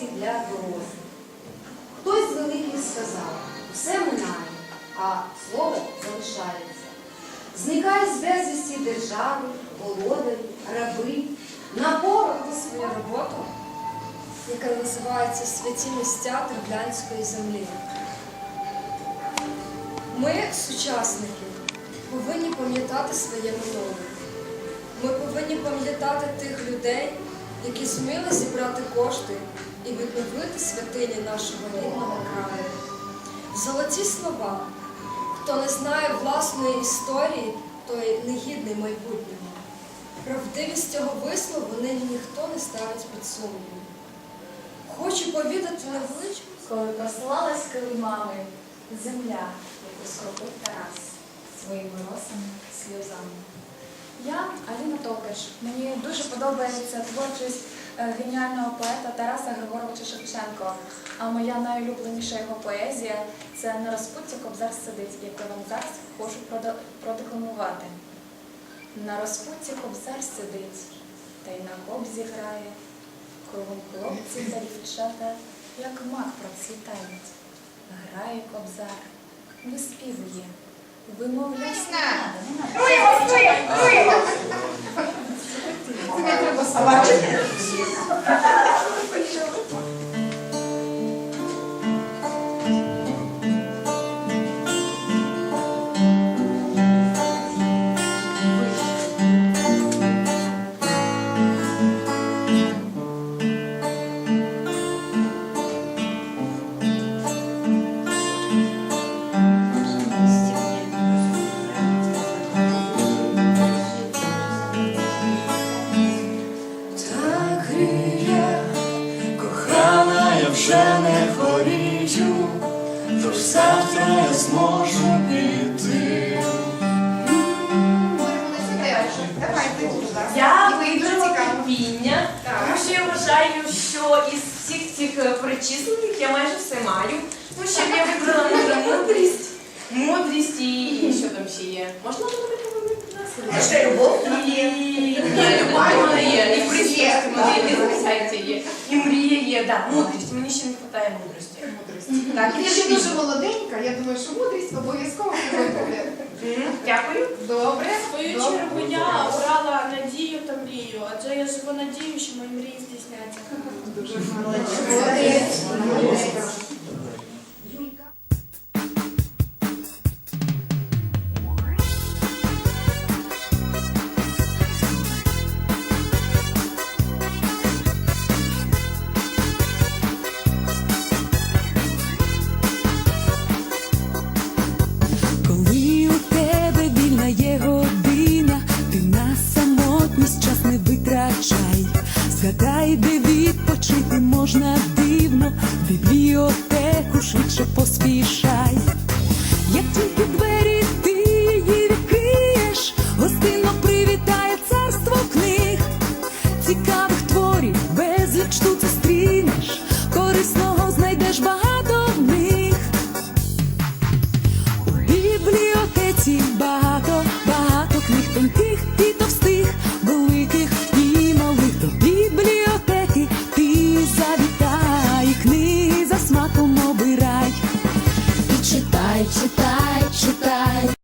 бібліотеці для дорослих. Хтось з сказав, все минає, а слово залишається. Зникають з безвісті держави, володарі, раби, на пороху свою роботу, яка називається Святі місця Терблянської землі. Ми, сучасники, повинні пам'ятати своє минуле. Ми повинні пам'ятати тих людей, які зуміли зібрати кошти і відновити святині нашого рідного краю. Золоті слова. Хто не знає власної історії, той негідний майбутнього. Правдивість цього вислову нині ніхто не ставить під сумнів. Хочу повідати невеличку Коли послалась килимами земля, яку скропив Тарас своїми росами, сльозами. Я Аліна Токаш. Мені дуже подобається творчість геніального поета Тараса Григоровича Шевченко. А моя найулюбленіша його поезія це на розпутті Кобзар сидить, яку я вам зараз хочу продекламувати. На розпутті Кобзар сидить, та й на кобзі грає. Кругом хлопці та дівчата, як мак процвітають. Грає кобзар, виспівує, вимовляє. Так вже не хворію, тож завтра я зможу піти. Я вибрала терпіння, тому що я вважаю, що із всіх цих е, перечислених я майже все маю. Тому що я вибрала може мудрість, мудрість і, що там ще є. Можна буде допомогти? Ще любов ні, любов є, і мене, і захистя є, є, да, мудрість. Мені ще не вистачає мудрості. Так, Ти ще дуже молоденька, я думаю, що мудрість обов'язково буде. М, Дякую. Добре. В свою добре. чергу я обрала надію та мрію, адже я живу надію, що мої мрії здійсняться. Молодець. Молодець. Можна дивно, в бібліотеку швидше поспішай. Як читай, читай, читай,